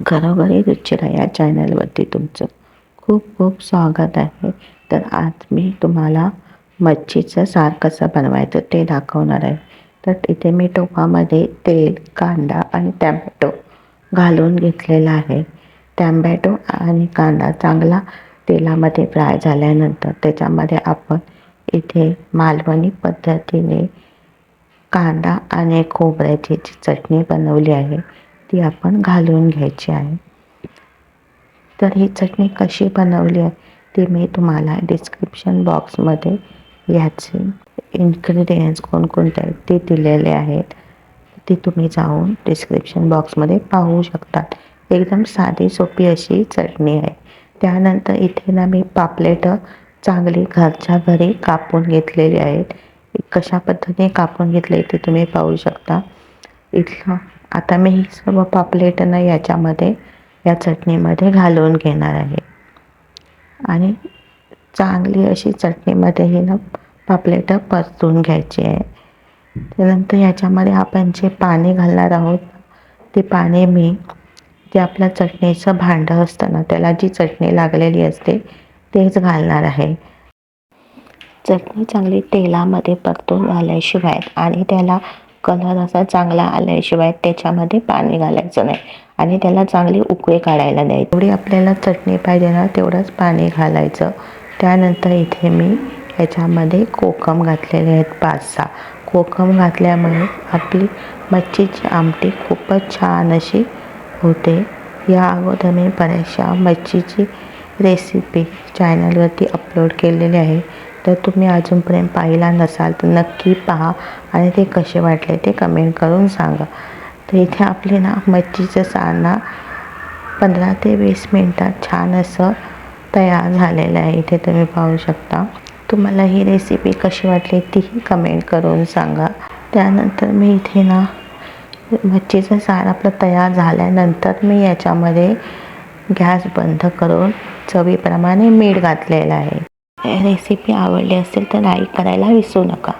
घरोघरी रुचिरा या चॅनलवरती तुमचं खूप खूप स्वागत आहे. तर आज मी तुम्हाला मच्छीचं सार कसं बनवायचं ते दाखवणार आहे. तर इथे मी टोपामध्ये तेल कांदा आणि टॅमॅटो घालून घेतलेला आहे. टॅमॅटो आणि कांदा चांगला तेलामध्ये फ्राय झाल्यानंतर त्याच्यामध्ये आपण इथे मालवणी पद्धतीने कांदा आणि खोबऱ्याची जी चटणी बनवली आहे ती आपण घालून घ्यायची आहे. तर ही चटणी कशी बनवली आहे ती मी तुम्हाला डिस्क्रिप्शन बॉक्समध्ये याचे इन्ग्रेडियंट्स कोणकोणते आहेत ते दिलेले आहेत ते तुम्ही जाऊन डिस्क्रिप्शन बॉक्समध्ये पाहू शकता. एकदम साधी सोपी अशी चटणी आहे. त्यानंतर इथे ना मी पापलेटं चांगली घरच्या घरी कापून घेतलेली आहेत. कशा पद्धतीने कापून घेतले ते तुम्ही पाहू शकता. इथलं आता मी ही सर्व पापलेटनं याच्यामध्ये या चटणीमध्ये घालून घेणार आहे. आणि चांगली अशी चटणीमध्ये ही ना पापलेटं परतून घ्यायची आहे. त्यानंतर याच्यामध्ये आपण जे पाणी घालणार आहोत ते पाणी मी जे आपल्या चटणीचं भांडं असतं ना त्याला जी चटणी लागलेली असते तेच घालणार आहे. चटणी चांगली तेलामध्ये परतून आल्याशिवाय आणि त्याला कलर असा चांगला आल्याशिवाय त्याच्यामध्ये पाणी घालायचं नाही. आणि त्याला चांगली उकळी काढायला द्यायची. जेवढी आपल्याला चटणी पाहिजे ना तेवढंच पाणी घालायचं. त्यानंतर इथे मी ह्याच्यामध्ये कोकम घातलेले आहेत पाच सहा कोकम घातल्यामुळे आपली मच्छीची आमटी खूपच छान अशी होते. या अगोदर मी बऱ्याचशा मच्छीची रेसिपी चॅनलवरती अपलोड केलेली आहे. तर तुम्ही अजूनपर्यंत पाहिला नसाल तर नक्की पहा आणि ते कसे वाटले ते कमेंट करून सांगा. तर इथे आपले ना मच्छीचं सार पंधरा ते वीस मिनटात छान असं तयार झालेलं आहे. इथे तुम्ही पाहू शकता. तुम्हाला ही रेसिपी कशी वाटली तीही कमेंट करून सांगा. त्यानंतर मी इथे ना मच्छीचं सार आपलं तयार झाल्यानंतर मी याच्यामध्ये गॅस बंद करून चवीप्रमाणे मीठ घातलेलं आहे. रेसिपी आवडली असेल तर लाईक करायला विसरू नका.